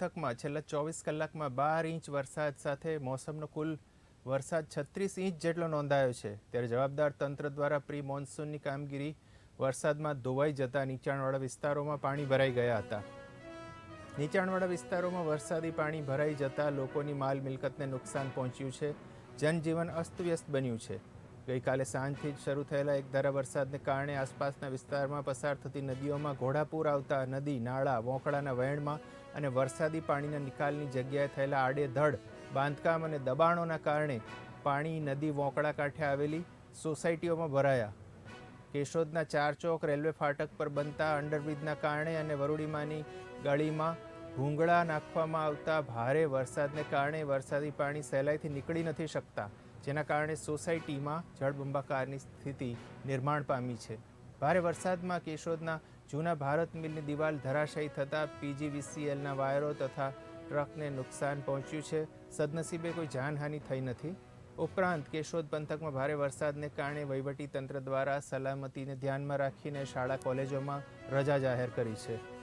પંથકમાં છેલ્લા ચોવીસ કલાકમાં બાર ઇંચ વરસાદ સાથે મોસમનો કુલ વરસાદ છત્રીસ ઇંચ જેટલો નોંધાયો છે. ત્યારે જવાબદાર તંત્ર દ્વારા પ્રી મોન્સૂનની કામગીરી વરસાદમાં ધોવાઈ જતા નીચાણવાળા વિસ્તારોમાં પાણી ભરાઈ ગયા હતા. નીચાણવાળા વિસ્તારોમાં વરસાદી પાણી ભરાઈ જતા લોકોની માલ મિલકતને નુકસાન પહોંચ્યું છે. જનજીવન અસ્તવ્યસ્ત બન્યું છે. ગઈકાલે સાંજથી જ શરૂ થયેલા એક ધારા વરસાદને કારણે આસપાસના વિસ્તારમાં પસાર થતી નદીઓમાં ઘોડાપૂર આવતા નદી, નાળા વોંકળાના વહેણમાં અને વરસાદી પાણીના નિકાલની જગ્યાએ થયેલા આડેધડ, બાંધકામ અને દબાણોના કારણે પાણી નદી વોંકળા કાંઠે આવેલી સોસાયટીઓમાં ભરાયા. કેશોદના ચાર ચોક રેલવે ફાટક પર બનતા અંડરબ્રિજના કારણે અને વરુડીમાની ગળીમાં ભૂંગળા નાખવામાં આવતા ભારે વરસાદને કારણે વરસાદી પાણી સહેલાઈથી નીકળી નથી શકતા, જેના કારણે સોસાયટીમાં જળબંબાકારની સ્થિતિ નિર્માણ પામી છે. ભારે વરસાદમાં કેશોદના જૂના ભારત મિલની દિવાલ ધરાશાયી થતાં પીજીવીસીએલના વાયરો તથા ટ્રકને નુકસાન પહોંચ્યું છે. સદનસીબે કોઈ જાનહાનિ થઈ નથી. ઉપરાંત કેશોદ પંથકમાં ભારે વરસાદને કારણે વહીવટી તંત્ર દ્વારા સલામતીને ધ્યાનમાં રાખીને શાળા કોલેજોમાં રજા જાહેર કરી છે.